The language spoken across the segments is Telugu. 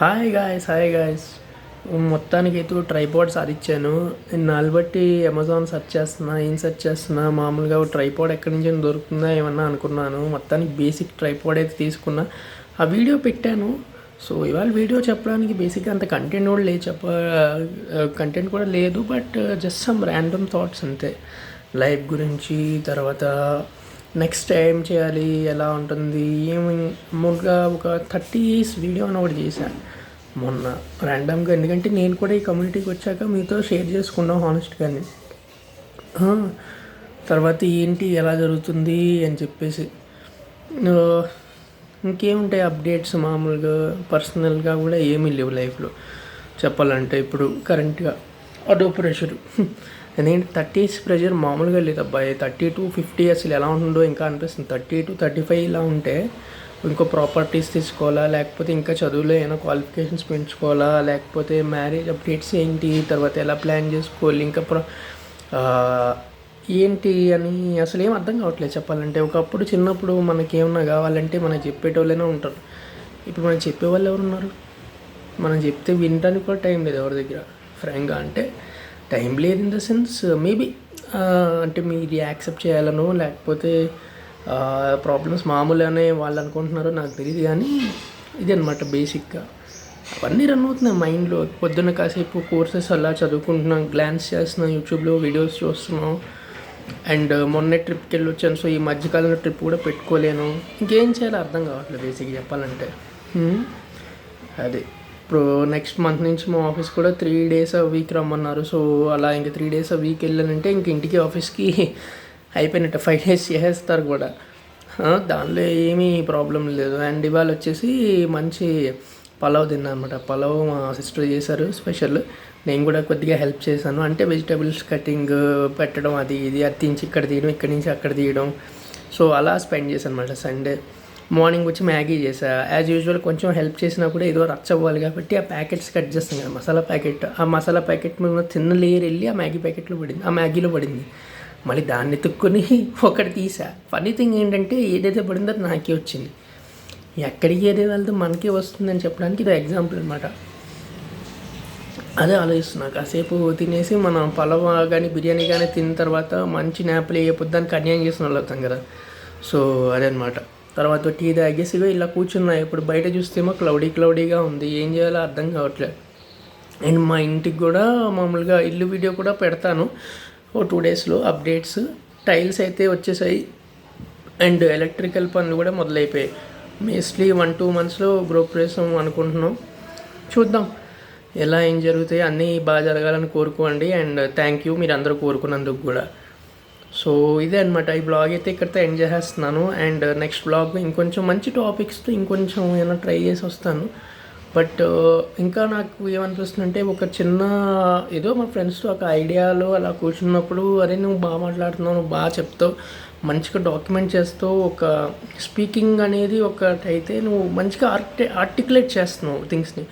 హాయ్ గాయస్ హాయ్ గాయస్ మొత్తానికి అయితే ట్రైపాడ్ సాధించాను. నాలుగు బట్టి అమెజాన్ సెర్చ్ చేస్తున్నా ఏం సెర్చ్ చేస్తున్నా మామూలుగా ట్రైపాడ్ ఎక్కడి నుంచి దొరుకుతుందా ఏమన్నా అనుకున్నాను. మొత్తానికి బేసిక్ ట్రైపాడ్ అయితే తీసుకున్నా. ఆ వీడియో పెట్టాను. సో ఇవాళ వీడియో చెప్పడానికి బేసిక్గా అంత కంటెంట్ కూడా లేదు చెప్ప కంటెంట్ కూడా లేదు but just some random thoughts అంతే. లైఫ్ గురించి తర్వాత నెక్స్ట్ ఏం చేయాలి? ఎలా ఉంటుంది? ఏమి? అమౌంట్గా ఒక థర్టీ ఇయర్స్ వీడియో అని ఒకటి చేశాను మొన్న. ర్యాండమ్గా ఎందుకంటే నేను కూడా ఈ కమ్యూనిటీకి వచ్చాక మీతో షేర్ చేసుకున్నాం హానెస్ట్గాని తర్వాత ఏంటి? ఎలా జరుగుతుంది? అని చెప్పేసి. ఇంకేముంటాయి అప్డేట్స్ మామూలుగా? పర్సనల్గా కూడా ఏమీ లేవు లైఫ్లో చెప్పాలంటే ఇప్పుడు కరెంట్గా అదో ప్రెషర్ ఎందుకంటే థర్టీ ఇయర్స్ ప్రెషర్ మామూలుగా లేదు అబ్బాయి థర్టీ టు ఫిఫ్టీ అసలు ఎలా ఉంటుందో ఇంకా అనిపిస్తుంది. థర్టీ టు థర్టీ ఫైవ్ ఇలా ఉంటే ఇంకో ప్రాపర్టీస్ తీసుకోవాలా? లేకపోతే ఇంకా చదువులో ఏమైనా క్వాలిఫికేషన్స్ పెంచుకోవాలా? లేకపోతే మ్యారేజ్ అప్డేట్స్ ఏంటి? తర్వాత ఎలా ప్లాన్ చేసుకోవాలి? ఇంకా ప్ర ఏంటి అని అసలు ఏం అర్థం కావట్లేదు చెప్పాలంటే. ఒకప్పుడు చిన్నప్పుడు మనకేమన్నా కావాలంటే మనకి చెప్పేటోళ్ళైనా ఉంటారు. ఇప్పుడు మనం చెప్పేవాళ్ళు ఎవరు ఉన్నారు మనం చెప్తే వినడానికి కూడా టైం లేదు ఎవరి దగ్గర. ఫ్రాంక్గా అంటే టైం లేదు ఇన్ ద సెన్స్ మేబీ అంటే మీరు యాక్సెప్ట్ చేయాలనో లేకపోతే uh, ప్రాబ్లమ్స్ మామూలుగానే వాళ్ళు అనుకుంటున్నారో నాకు తెలియదు కానీ ఇది అనమాట బేసిక్గా అవన్నీ రన్ అవుతున్నాయి మైండ్లో పొద్దున్న కాసేపు కోర్సెస్ అలా చదువుకుంటున్నాం గ్లాన్స్ చేస్తున్నాం యూట్యూబ్లో వీడియోస్ చూస్తున్నాం. అండ్ uh, మొన్న ట్రిప్కి వెళ్ళి వచ్చాను సో ఈ మధ్యకాలంలో ట్రిప్ కూడా పెట్టుకోలేను. ఇంకేం చేయాలో అర్థం కావట్లేదు బేసిక్గా చెప్పాలంటే. Hmm? అదే. ఇప్పుడు నెక్స్ట్ మంత్ నుంచి మా ఆఫీస్ కూడా త్రీ డేస్ ఆ వీక్ రమ్మన్నారు. సో అలా ఇంక త్రీ డేస్ ఆ వీక్ వెళ్ళానంటే ఇంక ఇంటికి ఆఫీస్కి అయిపోయినట్టు ఫైవ్ డేస్ చేసేస్తారు కూడా. దానిలో ఏమీ ప్రాబ్లం లేదు. అండ్ ఇవాళ వచ్చేసి మంచి పలావ్ తిన్నా అనమాట పలావ్ మా సిస్టర్ చేశారు స్పెషల్ నేను కూడా కొద్దిగా హెల్ప్ చేశాను. అంటే వెజిటేబుల్స్ కటింగ్ పెట్టడం అది ఇది అది ఇక్కడ తీయడం ఇక్కడ నుంచి అక్కడ తీయడం. సో అలా స్పెండ్ చేశాను అనమాట సండే మార్నింగ్ వచ్చి మ్యాగీ చేసా యాజ్ యూజువల్ కొంచెం హెల్ప్ చేసినా కూడా ఏదో రచ్చ అవ్వాలి కాబట్టి ఆ ప్యాకెట్స్ కట్ చేస్తాం కదా మసాలా ప్యాకెట్. ఆ మసాలా ప్యాకెట్ మీద చిన్న లేయర్ వెళ్ళి ఆ మ్యాగీ ప్యాకెట్లో పడింది ఆ మ్యాగీలో పడింది. మళ్ళీ దాన్ని ఎత్తుక్కొని ఒకటి తీసా ఫనీ థింగ్ ఏంటంటే ఏదైతే పడిందో అది నాకే వచ్చింది. ఎక్కడికి ఏదైతే వెళ్తే మనకే వస్తుందని చెప్పడానికి ఇది ఎగ్జాంపుల్ అనమాట అదే ఆలోచిస్తున్నా. కాసేపు తినేసి మనం పలవ కానీ బిర్యానీ కానీ తిన్న తర్వాత మంచి నాపులు వేయకపోతే దానికి అన్యాయం చేసిన వాళ్ళు అవుతాం కదా. సో అదే అనమాట తర్వాత టీ తాగేసిగా ఇలా కూర్చున్నా ఇప్పుడు బయట చూస్తేమో క్లౌడీ క్లౌడీగా ఉంది. ఏం చేయాలో అర్థం కావట్లేదు. అండ్ మా ఇంటికి కూడా మామూలుగా ఇల్లు వీడియో కూడా పెడతాను. ఓ టూ డేస్లో అప్డేట్స్ టైల్స్ అయితే వచ్చేసాయి. అండ్ ఎలక్ట్రికల్ పనులు కూడా మొదలైపోయాయి. మేస్ట్లీ వన్ టూ మంత్స్లో గృహప్రవేశం అనుకుంటున్నాం. చూద్దాం. ఎలా ఏం జరుగుతాయి అన్నీ బాగా జరగాలని కోరుకోండి. అండ్ థ్యాంక్ యూ మీరు అందరూ కోరుకున్నందుకు కూడా. సో ఇదే అనమాట ఈ బ్లాగ్ అయితే ఇక్కడితో ఎండ్ చేసేస్తున్నాను. అండ్ నెక్స్ట్ బ్లాగ్ ఇంకొంచెం మంచి టాపిక్స్తో ఇంకొంచెం ఏమైనా ట్రై చేసి వస్తాను. బట్ uh, ఇంకా నాకు ఏమనిపిస్తుందంటే ఒక చిన్న ఏదో మా ఫ్రెండ్స్తో ఒక ఐడియాలో అలా కూర్చున్నప్పుడు అరే నువ్వు బాగా మాట్లాడుతున్నావు నువ్వు బాగా చెప్తావు. మంచిగా డాక్యుమెంట్ చేస్తూ ఒక స్పీకింగ్ అనేది ఒకటి అయితే నువ్వు మంచిగా ఆర్టి ఆర్టికులేట్ చేస్తున్నావు థింగ్స్ని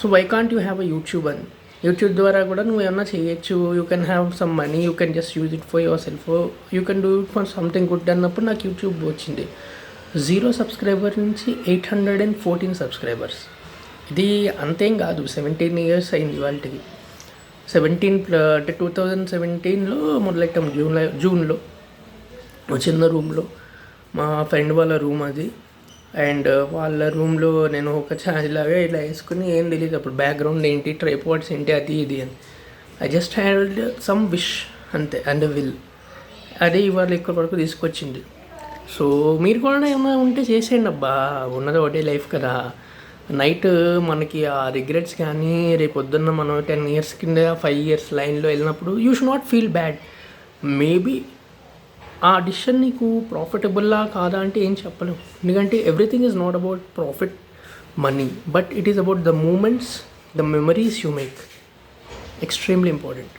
so why can't you have a YouTube అని? యూట్యూబ్ ద్వారా కూడా నువ్వు ఏమన్నా చేయొచ్చు. You can have some money you can just use it for your self you can do it for something good అన్నప్పుడు నాకు యూట్యూబ్ వచ్చింది. జీరో సబ్స్క్రైబర్ నుంచి eight hundred and fourteen subscribers ఇది అంతేం కాదు. సెవెంటీన్ ఇయర్స్ అయింది వాళ్ళకి సెవెంటీన్ అంటే టూ థౌజండ్ సెవెంటీన్లో మొదలెట్టాం. జూన్లో జూన్లో చిన్న రూమ్లో మా ఫ్రెండ్ వాళ్ళ రూమ్ అది. అండ్ వాళ్ళ రూమ్లో నేను ఒక ఛార్జ్ లాగా ఇలా వేసుకుని ఏం తెలియదు అప్పుడు బ్యాక్గ్రౌండ్ ఏంటి ట్రైపాడ్స్ ఏంటి అది ఇది అని. I just had some wish అంతే అండ్ విల్ అదే ఇవాళ ఇక్కడ వరకు తీసుకొచ్చింది. సో మీరు కూడా ఏమైనా ఉంటే చేసేయండి అబ్బా. ఉన్నది ఒకటే లైఫ్ కదా. నైట్ మనకి ఆ రిగ్రెట్స్ కానీ రేపు పొద్దున్న మనం టెన్ ఇయర్స్ కింద ఫైవ్ ఇయర్స్ లైన్లో వెళ్ళినప్పుడు you should not feel bad maybe ఆ డిసిషన్ నీకు ప్రాఫిటబుల్లా కాదా అంటే ఏం చెప్పలేవు. ఎందుకంటే everything is not about profit money but it is about the moments the memories you make extremely important